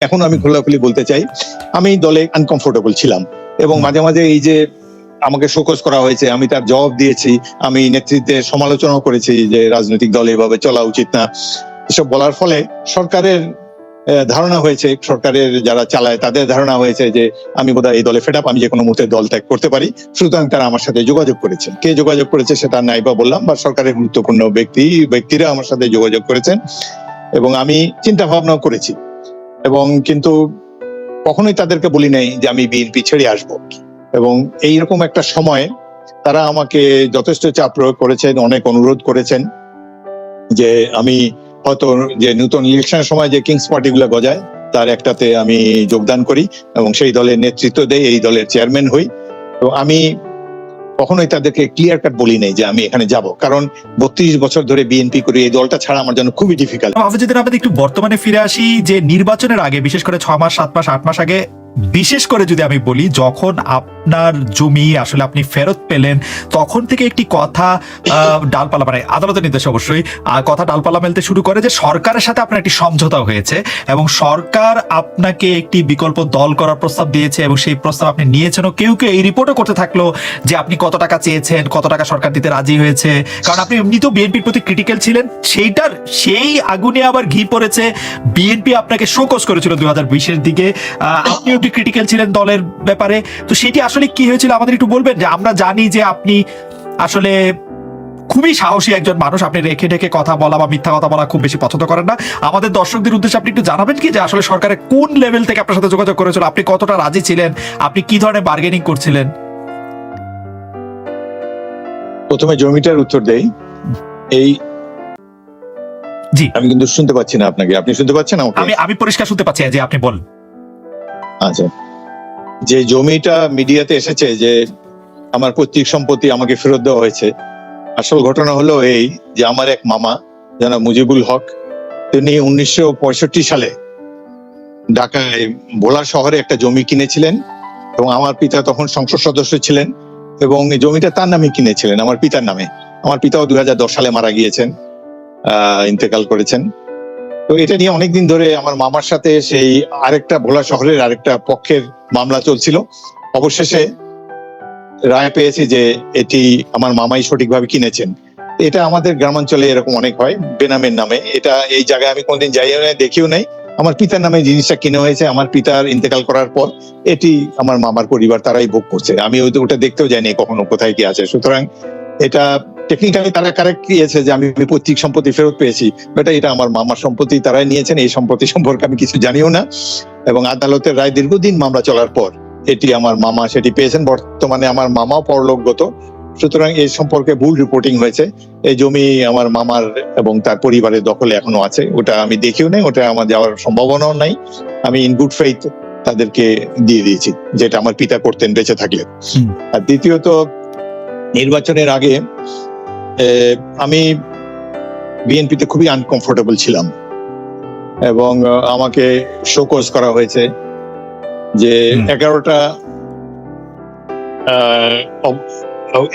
এখন আমি খোলাখুলি বলতে চাই আমি দলে আনকমফোর্টেবল ছিলাম এবং মাঝে মাঝে এই যে আমাকে শোকজ করা হয়েছে আমি তার জবাব দিয়েছি আমি নেতৃত্বে সমালোচনাও করেছি যে রাজনৈতিক দল এভাবে চলা উচিত না। এসব বলার ফলে সরকারের ধারণা হয়েছে সরকারের যারা চালায় তাদের ধারণা হয়েছে যে আমি বোধহয় এই দলে ফেড আমি যে কোনো মুহূর্তে দল ত্যাগ করতে পারি। সুতরাং তারা আমার সাথে যোগাযোগ করেছে। কে যোগাযোগ করেছে সেটা নাই বা বললাম বা সরকারের গুরুত্বপূর্ণ ব্যক্তি ব্যক্তিরা আমার সাথে যোগাযোগ করেছেন। এবং আমি চিন্তা ভাবনাও করেছি। এবং কিন্তু কখনোই তাদেরকে বলি নাই যে আমি বিএনপি ছেড়ে আসব। এবং এইরকম একটা সময়ে তারা আমাকে যথেষ্ট চাপ প্রয়োগ করেছেন, অনেক অনুরোধ করেছেন যে আমি হয়তো যে নতুন ইলেকশনের সময় যে কিংস পার্টি গুলো গজায়, তার একটাতে আমি যোগদান করি এবং সেই দলের নেতৃত্ব দেই, এই দলের চেয়ারম্যান হই। তো আমি কখনোই তাদেরকে ক্লিয়ার কাট বলি নাই যে আমি এখানে যাব। কারণ বত্রিশ বছর ধরে বিএনপি করি এই দলটা ছাড়া আমার জন্য খুবই ডিফিকাল্ট আহমেদ একটু বর্তমানে ফিরে আসি, যে নির্বাচনের আগে, বিশেষ করে ছ মাস, সাত মাস, আট মাস আগে বিশেষ করে যদি আমি বলি, যখন আপনার জমি আসলে আপনি ফেরত পেলেন, তখন থেকে একটি কথা ডালপালা মানে আদালতের নির্দেশ অবশ্যই কথা ডালপালা মেলতে শুরু করে যে সরকারের সাথে আপনার একটি সমঝোতা হয়েছে এবং সরকার আপনাকে একটি বিকল্প দল করার প্রস্তাব দিয়েছে এবং সেই প্রস্তাব আপনি নিয়েছেন ও কেউ কেউ এই রিপোর্টও করতে থাকল যে আপনি কত টাকা চেয়েছেন, কত টাকা সরকার দিতে রাজি হয়েছে। কারণ আপনি এমনিতেও বিএনপির প্রতি ক্রিটিক্যাল ছিলেন, সেইটার, সেই আগুনে আবার ঘি পড়েছে। বিএনপি আপনাকে শোকস করেছিল দু হাজার বিশের দিকে। আপনিও একটু ক্রিটিক্যাল ছিলেন দলের ব্যাপারে। তো সেটি আসলে কি হয়েছিল আমাদের একটু বলবেন? যে আমরা জানি যে আপনি আসলে খুবই সাহসী একজন মানুষ। আপনি রেখে ঢেকে কথা বলা বা মিথ্যা কথা বলা খুব বেশি পছন্দ করেন না। আমাদের দর্শকদের উদ্দেশ্যে আপনি একটু জানাবেন কি? যে আসলে সরকারের কোন লেভেল থেকে আপনার সাথে যোগাযোগ করেছিল? আপনি কতটা রাজি ছিলেন? আপনি কি ধরনের বার্গেনিং করছিলেন? প্রথমে জমিটার উত্তর দেই। এই জি। আমি কিন্তু শুনতে পাচ্ছি না আপনাকে। আপনি শুনতে পাচ্ছেন আমি আমি পরিষ্কার শুনতে পাচ্ছি যে আপনি বল। আচ্ছা। যে জমিটা মিডিয়াতে এসেছে যে আমার পৈতৃক সম্পত্তি আমাকে ফেরত দেওয়া হয়েছে, আসল ঘটনা হলো এই যে আমার এক মামা যারা মুজিবুল হক, তিনি উনিশশো পঁয়ষট্টি সালে ঢাকায় ভোলা শহরে একটা জমি কিনেছিলেন এবং আমার পিতা তখন সংসদ সদস্য ছিলেন এবং এই জমিটা তার নামে কিনেছিলেন, আমার পিতার নামে। আমার পিতাও দু হাজার দশ সালে মারা গিয়েছেন ইন্তেকাল করেছেন। তো এটা নিয়ে অনেকদিন ধরে আমার মামার সাথে সেই আরেকটা ভোলা শহরের আরেকটা পক্ষের মামলা চলছিল। অবশেষে রায় পেয়েছি যে এটি আমার মামাই সঠিকভাবে কিনেছেন। এটা আমাদের গ্রামাঞ্চলে এরকম অনেক হয়, বেনামের নামে। এটা এই জায়গায় আমি কোনদিন নাই, দেখিও নাই। আমার পিতার নামে জিনিসটা কিনে হয়েছে, আমার পিতার ইন্তেকাল করার পর এটি আমার মামার পরিবার তারাই ভোগ করছে। আমি ওটা দেখতেও যাইনি কখনো কোথায় কি আছে। সুতরাং এটা টেকনিক্যালি তারা কারেক্ট দিয়েছে যে আমি পৈতৃক সম্পত্তি ফেরত পেয়েছি বাট এটা আমার মামার সম্পত্তি তারাই নিয়েছেন এই সম্পত্তি সম্পর্কে আমি কিছু জানিও না। এবং আদালতের রায় দীর্ঘদিন মামলা চলার পর এটি আমার মামা সেটি পেয়েছেন বর্তমানে আমার মামাও পরলোকগত। সুতরাং এই সম্পর্কে ভুল রিপোর্টিং হয়েছে। এই জমি আমার মামার এবং তার পরিবারের দখলে এখনও আছে ওটা আমি দেখিও নাই ওটা আমার যাওয়ার সম্ভাবনাও নাই। আমি ইন গুড ফেইথ তাদেরকে দিয়ে দিয়েছি যেটা আমার পিতা করতেন বেঁচে থাকলে আর দ্বিতীয়ত নির্বাচনের আগে আমি বিএনপিতে খুবই আনকমফোর্টেবল ছিলাম। এবং আমাকে শোকজ করা হয়েছে যে এগারোটা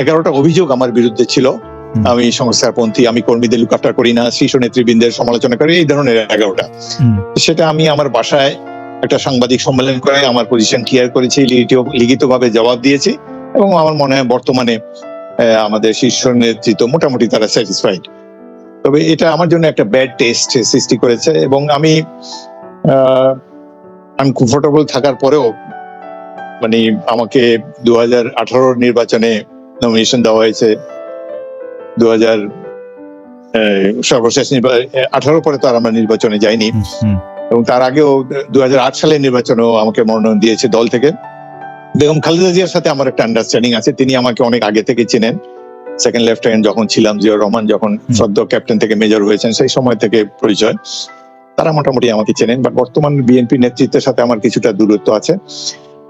এগারোটা অভিযোগ আমার বিরুদ্ধে ছিল। আমি সংস্থারপন্থী আমি কর্মীদের লুক করি না শীর্ষ নেতৃবৃন্দের সমালোচনা করি এই ধরনের এগারোটা। সেটা আমি আমার বাসায় একটা সাংবাদিক সম্মেলন করে আমার পজিশন ক্লিয়ার করেছি লিখিত ভাবে জবাব দিয়েছি এবং আমার মনে হয় বর্তমানে আমাদের শীর্ষ নেতৃত্ব মোটামুটি তারা স্যাটিসফাইড তবে এটা আমার জন্য একটা ব্যাড টেস্ট সৃষ্টি করেছে এবং আমি আনকমফোর্টেবল থাকার পরেও মানে আমাকে দু হাজার আঠারোর নির্বাচনে নমিনেশন দেওয়া হয়েছে। দু হাজার সর্বশেষ আঠারো পরে তো আর আমরা নির্বাচনে যাইনি। এবং তার আগেও দু হাজার আট সালের নির্বাচনেও আমাকে মনোনয়ন দিয়েছে দল থেকে। বেগম খালেদা জিয়ার সাথে আমার একটা আন্ডারস্ট্যান্ডিং আছে। তিনি আমাকে অনেক আগে থেকে চেনেন। সেকেন্ড লেফটেন্যান্ট যখন ছিলাম জিয়াউর রহমান যখন সদ্য ক্যাপ্টেন থেকে মেজর হয়েছেন সেই সময় থেকে পরিচয়। তারা মোটামুটি আমাকে চেনেন বাট বর্তমান বিএনপি নেতৃত্বের সাথে আমার কিছুটা দূরত্ব আছে।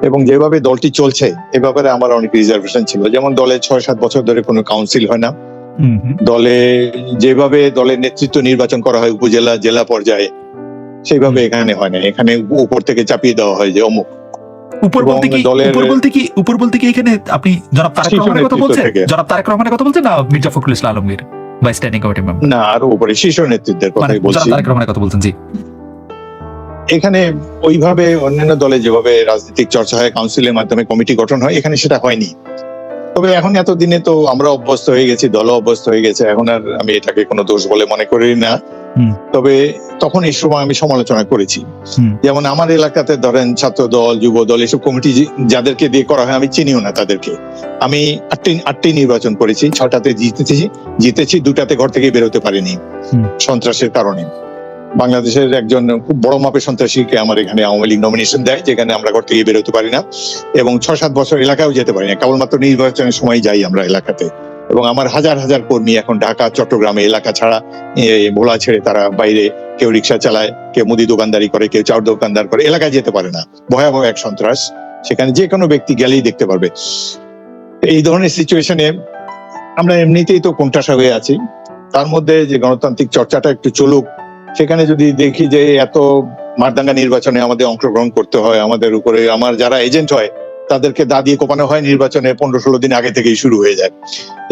এবং যেভাবে দলটি চলছে এ ব্যাপারে আমার অনেক রিজার্ভেশন ছিল। যেমন দলে ছয় সাত বছর ধরে কোনো কাউন্সিল হয় না। দলে যেভাবে দলের নেতৃত্ব নির্বাচন করা হয় উপজেলা জেলা পর্যায়ে সেইভাবে এখানে হয় না। এখানে উপর থেকে চাপিয়ে দেওয়া হয় যে অমুক। উপর বলতে কি উপর বলতে কি উপর বলতে কি এখানে আপনি জনাব তারেক রহমানের কথা বলছেন? জনাব তারেক রহমানের কথা বলছেন না Mirza Fakhrul Islam Alamgir standing committee member না আরও উপরে শীর্ষ নেতৃত্বের মানে কথাই জনাব বলছি। তারেক রহমানের কথা বলছেন জি। এখানে ওইভাবে অন্যান্য দলে যেভাবে রাজনৈতিক চর্চা হয় কাউন্সিলের মাধ্যমে কমিটি গঠন হয় এখানে সেটা হয়নি। তবে এখন এতদিনে তো আমরা অভ্যস্ত হয়ে গেছি দল অভ্যস্ত হয়ে গেছে এখন আর আমি এটাকে কোনো দোষ বলে মনে করি না। তবে তখন এই সময় আমি সমালোচনা করেছি। যেমন আমার এলাকাতে ধরেন ছাত্র দল যুব দল এসব কমিটি যাদেরকে দিয়ে করা হয় আমি চিনিও না তাদেরকে। আমি আটটি আটটি নির্বাচন করেছি ছটাতে জিতেছি জিতেছি দুটাতে ঘর থেকে বেরোতে পারিনি সন্ত্রাসের কারণে। বাংলাদেশের একজন খুব বড় মাপের সন্ত্রাসীকে আমার এখানে আওয়ামী লীগ নমিনেশন দেয় যেখানে আমরা ঘর থেকে বেরোতে পারি না। এবং ছ সাত বছর এলাকায়ও যেতে পারি না কেবলমাত্র নির্বাচনের সময় যাই আমরা এলাকাতে। এবং আমার হাজার হাজার কর্মী এখন ঢাকা, চট্টগ্রামে এলাকা ছাড়া ভোলা ছেড়ে তারা বাইরে কেউ রিক্সা চালায়, কেউ মুদি দোকানদারি করে, কেউ চাউর দোকানদার করে, এলাকায় যেতে পারে না। ভয়াবহ এক সন্ত্রাস। সেখানে যে কোনো ব্যক্তি গেলেই দেখতে পারবে। এই ধরনের সিচুয়েশনে আমরা এমনিতেই তো কোনটাসা হয়ে আছি। তার মধ্যে যে গণতান্ত্রিক চর্চাটা একটু চলুক, সেখানে যদি দেখি যে এত মারদাঙ্গা নির্বাচনে আমাদের অংশগ্রহণ করতে হয়, আমাদের উপরে, আমার যারা এজেন্ট হয় তাদেরকে দা দিয়ে কোপানো হয়, নির্বাচনে পনেরো ষোলো দিন আগে থেকেই শুরু হয়ে যায়।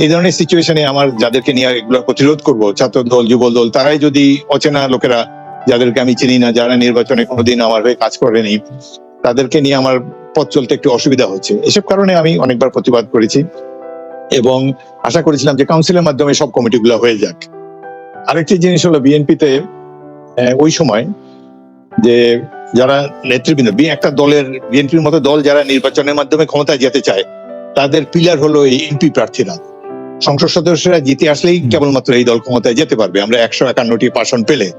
এই ধরনের সিচুয়েশনে আমার যাদেরকে নিয়ে এগুলো প্রতিরোধ করব, ছাত্র দল যুব দল তারাই যদি অচেনা লোকেরা, যাদেরকে আমি চিনি না, যারা নির্বাচনে কোনোদিন আমার হয়ে কাজ করেনি, তাদেরকে নিয়ে আমার পথ চলতে একটু অসুবিধা হচ্ছে। এসব কারণে আমি অনেকবার প্রতিবাদ করেছি এবং আশা করেছিলাম যে কাউন্সিলের মাধ্যমে সব কমিটিগুলো হয়ে যাক। আরেকটি জিনিস হলো বিএনপিতে ওই সময় যে যারা নেতৃবৃন্দ বি- একটা দলের বিএনপির মতো দল যারা নির্বাচনের মাধ্যমে ক্ষমতায় যেতে চায় তাদের পিলার হলো এই এমপি প্রার্থীরা। সংসদ সদস্যরা জিতে আসলেই কেবলমাত্র এই দল ক্ষমতায় যেতে পারবে। আমরা একশো একান্নটি পার্সন পেলে।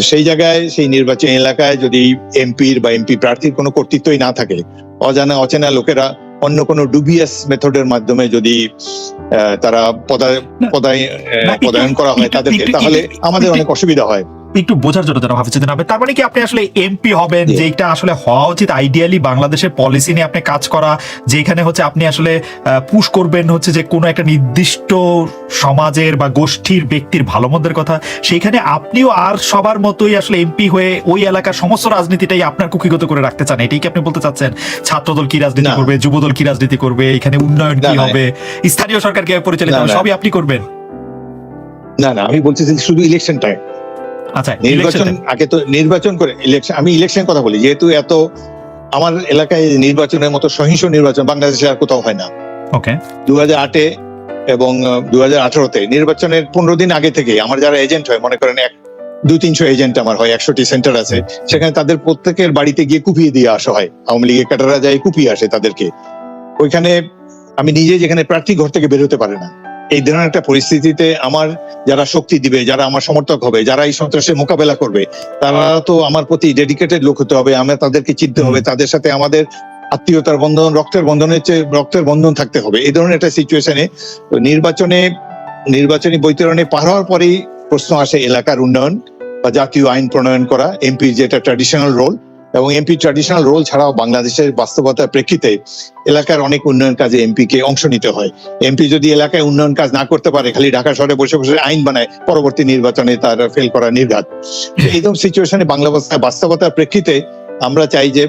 সেই জায়গায় সেই নির্বাচনী এলাকায় যদি এমপির বা এমপি প্রার্থীর কোনো কর্তৃত্বই না থাকে অজানা অচেনা লোকেরা অন্য কোনো ডুবিয়াস মেথডের মাধ্যমে যদি আহ, তারা পদায় পদায়ন করা হয় তাদেরকে তাহলে আমাদের অনেক অসুবিধা হয়। একটু বোঝার জন্য যেন হাফিজুদ্দিন আহমেদ তার মানে কি আপনি আসলে এমপি হবেন। যেটা আসলে হওয়া উচিত। আইডিয়ালি বাংলাদেশের পলিসি নিয়ে আপনি কাজ করা যেখানে হচ্ছে আপনি আসলে পুশ করবেন হচ্ছে যে কোনো একটা নির্দিষ্ট সমাজের বা গোষ্ঠীর ব্যক্তির ভালো মন্দের কথা। সেইখানে আপনিও আর সবার মতোই আসলে এমপি হয়ে ওই এলাকার সমস্ত রাজনীতিটাই আপনার কুকিগত করে রাখতে চান। এটাই কি আপনি বলতে চাচ্ছেন? ছাত্রদল কি রাজনীতি করবে যুবদল কি রাজনীতি করবে এখানে উন্নয়ন কি। হবে স্থানীয় সরকার কীভাবে পরিচালিত হবে সবই আপনি করবেন? না না আমি বলতেছি শুধু ইলেকশন টাইম আচ্ছা নির্বাচন আগে তো নির্বাচন করে ইলেকশন আমি ইলেকশন কথা বলি যেহেতু এত আমার এলাকায় নির্বাচনের মতো সহিংস নির্বাচন বাংলাদেশে আর কোথাও হয় না। ওকে দু হাজার আটে এবং দু হাজার আঠারোতে নির্বাচনের পনেরো দিন আগে থেকে আমার যারা এজেন্ট হয় মনে করেন এক দুই তিনশো এজেন্ট আমার হয় একশোটি সেন্টার আছে সেখানে তাদের প্রত্যেকের বাড়িতে গিয়ে কুপিয়ে দিয়ে আসা হয়। আওয়ামী লীগের ক্যাডাররা যায় কুপিয়ে আসে তাদেরকে। ওইখানে আমি নিজে যেখানে প্রার্থী ঘর থেকে বেরোতে পারে না। এই ধরনের একটা পরিস্থিতিতে আমার যারা শক্তি দিবে যারা আমার সমর্থক হবে যারা এই সন্ত্রাসের মোকাবেলা করবে তারা তো আমার প্রতি ডেডিকেটেড লোক হতে হবে আমরা তাদেরকে চিনতে হবে তাদের সাথে আমাদের আত্মীয়তার বন্ধন রক্তের বন্ধনের চেয়ে রক্তের বন্ধন থাকতে হবে। এই ধরনের একটা সিচুয়েশনে নির্বাচনে নির্বাচনী বৈতরণে পার হওয়ার পরেই প্রশ্ন আসে এলাকার উন্নয়ন বা জাতীয় আইন প্রণয়ন করা এমপির যেটা ট্র্যাডিশনাল রোল এবং এমপি ট্র্যাডিশনাল রোল ছাড়াও বাংলাদেশের বাস্তবতার প্রেক্ষিতে এলাকার অনেক উন্নয়ন কাজে এমপি কে অংশ নিতে হয়। এমপি যদি এলাকায় উন্নয়ন কাজ না করতে পারে খালি ঢাকা শহরে বসে বসে আইন বানায় পরবর্তী নির্বাচনে তার ফেল করা নির্ঘাত। এইরকম সিচুয়েশনে বাংলা বাস্তবতার প্রেক্ষিতে আমরা চাই যে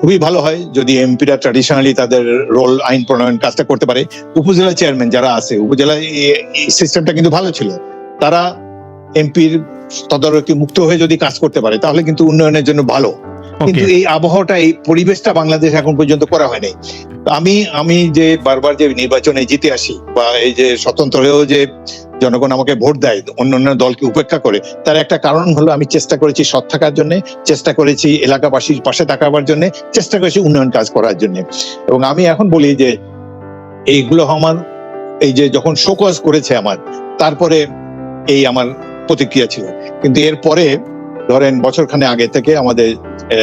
খুবই ভালো হয় যদি এমপিরা ট্র্যাডিশনালি তাদের রোল আইন প্রণয়ন কাজটা করতে পারে। উপজেলা চেয়ারম্যান যারা আছে উপজেলা সিস্টেমটা কিন্তু ভালো ছিল। তারা এমপির তদারকি মুক্ত হয়ে যদি কাজ করতে পারে তাহলে কিন্তু উন্নয়নের জন্য ভালো। কিন্তু এই আবহাওয়াটা এই পরিবেশটা বাংলাদেশ এখন পর্যন্ত করা হয়নি। আমি আমি যে বারবার যে নির্বাচনে জিতে আসি বা এই যে স্বতন্ত্র হয়েও যে জনগণ আমাকে ভোট দেয় অন্য অন্য দলকে উপেক্ষা করে তার একটা কারণ হলো আমি চেষ্টা করেছি সৎ থাকার জন্য চেষ্টা করেছি এলাকাবাসীর পাশে থাকাবার জন্য চেষ্টা করেছি উন্নয়ন কাজ করার জন্য। এবং আমি এখন বলি যে এইগুলো আমার এই যে যখন শোকজ করেছে আমার তারপরে এই আমার প্রতিক্রিয়া ছিল। কিন্তু এরপরে ধরেন বছরখানে আগে থেকে আমাদের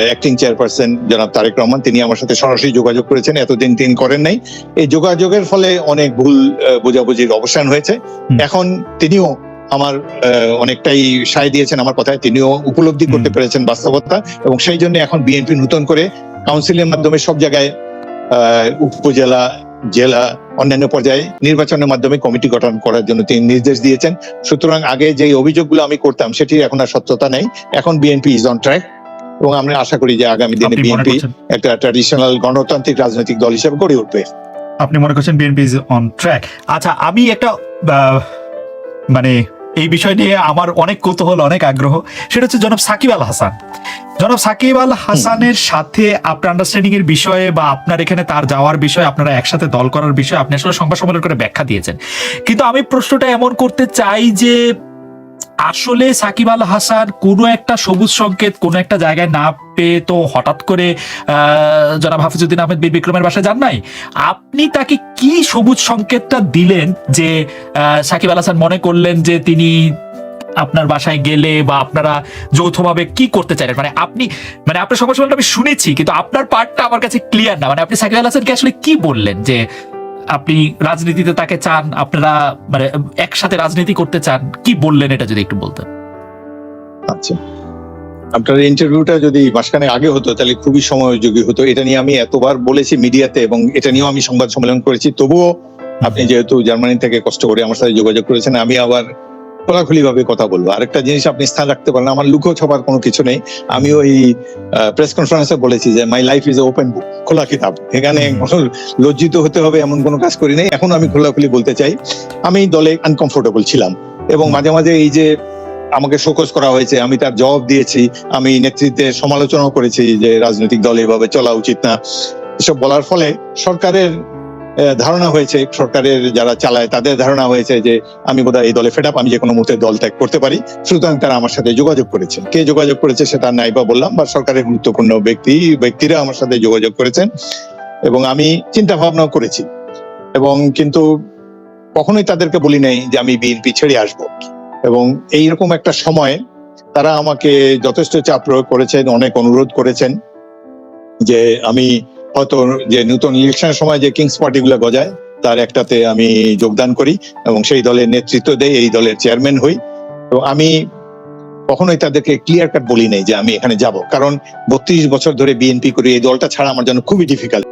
অ্যাক্টিং চেয়ারপারসন জনাব তারেক রহমান তিনি আমার সাথে সরাসরি যোগাযোগ করেছেন। এতদিন তিনি করেন নাই। এই যোগাযোগের ফলে অনেক ভুল বোঝাবুঝির অবসান হয়েছে। এখন তিনিও আমার অনেকটাই সায় দিয়েছেন আমার কথায়। তিনিও উপলব্ধি করতে পেরেছেন বাস্তবতা। এবং সেই জন্য এখন বিএনপি নতুন করে কাউন্সিলের মাধ্যমে সব জায়গায় আহ, উপজেলা জেলা অন্যান্য পর্যায়ে নির্বাচনের মাধ্যমে কমিটি গঠন করার জন্য তিনি নির্দেশ দিয়েছেন। সুতরাং আগে যে অভিযোগগুলো আমি করতাম সেটির এখন আর সত্যতা নেই। এখন বিএনপি ইজ অন ট্র্যাক এবং আমরা আশা করি যে আগামী দিনে বিএনপি একটা ট্র্যাডিশনাল গণতান্ত্রিক রাজনৈতিক দল হিসেবে গড়ে উঠবে। আপনি মনে করছেন বিএনপি ইজ অন ট্র্যাক আচ্ছা আমি একটা মানে এই বিষয় নিয়ে আমার অনেক কৌতূহল অনেক আগ্রহ। সেটা হচ্ছে জনাব সাকিব আল হাসান। জনাব সাকিব আল হাসানের সাথে আপনার আন্ডারস্ট্যান্ডিং এর বিষয়ে বা আপনার এখানে তার যাওয়ার বিষয়ে আপনারা একসাথে দল করার বিষয়ে আপনি আসলে সংবাদ সম্মেলন করে ব্যাখ্যা দিয়েছেন। কিন্তু আমি প্রশ্নটা এমন করতে চাই যে আসলে সাকিব আল হাসান কোনো একটা সবুজ সংকেত কোনো একটা জায়গায় না পেয়ে তো হঠাৎ করে জনাব হাফিজুদ্দিন আহমেদ বীর বিক্রমের বাসায় যান নাই? আপনি তাকে কি সবুজ সংকেতটা দিলেন যে সাকিব আল হাসান মনে করলেন যে তিনি আপনার বাসায় গেলে বা আপনারা যৌথভাবে কি করতে চাইলেন? মানে আপনি মানে আপনার সম্মেলনটা আমি শুনেছি কিন্তু আপনার পার্টটা আমার কাছে ক্লিয়ার না। মানে আপনি সাকিব আল হাসানকে আসলে কি বললেন যে আপনি রাজনীতিতে তাকে চান আপনারা মানে একসাথে রাজনীতি করতে চান কি বললেন এটা যদি একটু বলতেন? আচ্ছা। আপনার ইন্টারভিউটা যদি মাসখানে আগে হতো তাহলে খুবই সময়োযোগী হতো। এটা নিয়ে আমি এতবার বলেছি মিডিয়াতে এবং এটা নিয়েও আমি সংবাদ সম্মেলন করেছি। তবুও আপনি যেহেতু জার্মানি থেকে কষ্ট করে আমার সাথে যোগাযোগ করেছেন আমি আবার খোলাখুলি ভাবে কথা বলব। আরেকটা জিনিস আপনি স্থান রাখতে পারেন আমার লুকো ছবার কোনো কিছু নেই। আমি ওই প্রেস কনফারেন্সে বলেছি যে my life is open book খোলা কিতাব। এখানে লজ্জিত হতে হবে এমন কোনো কাজ করি নাই। এখন আমি খোলাখুলি বলতে চাই আমি দলে আনকমফোর্টেবল ছিলাম এবং মাঝে মাঝে এই যে আমাকে শোকজ করা হয়েছে আমি তার জবাব দিয়েছি আমি নেতৃত্বে সমালোচনাও করেছি যে রাজনৈতিক দল এভাবে চলা উচিত না। এসব বলার ফলে সরকারের ধারণা হয়েছে সরকারের যারা চালায় তাদের ধারণা হয়েছে যে আমি বোধহয় এই দলে ফেড আমি যে কোনো মুহূর্তে দল ত্যাগ করতে পারি। সুতরাং তারা আমার সাথে যোগাযোগ করেছে কে যোগাযোগ করেছে সেটা নাই বা বললাম, বা সরকারের গুরুত্বপূর্ণ ব্যক্তি, ব্যক্তিরা আমার সাথে যোগাযোগ করেছেন এবং আমি চিন্তা ভাবনাও করেছি। এবং কিন্তু কখনোই তাদেরকে বলি নাই যে আমি বিএনপি ছেড়ে আসব। এবং এইরকম একটা সময় তারা আমাকে যথেষ্ট চাপ প্রয়োগ করেছেন, অনেক অনুরোধ করেছেন যে আমি হয়তো যে নতুন ইলেকশনের সময় যে কিংস পার্টি গুলো গজায়, তার একটাতে আমি যোগদান করি এবং সেই দলের নেতৃত্ব দেই, এই দলের চেয়ারম্যান হই। তো আমি কখনোই তাদেরকে ক্লিয়ার কাট বলি নাই যে আমি এখানে যাব। কারণ বত্রিশ বছর ধরে বিএনপি করি, এই দলটা ছাড়া আমার জন্য খুবই ডিফিকাল্ট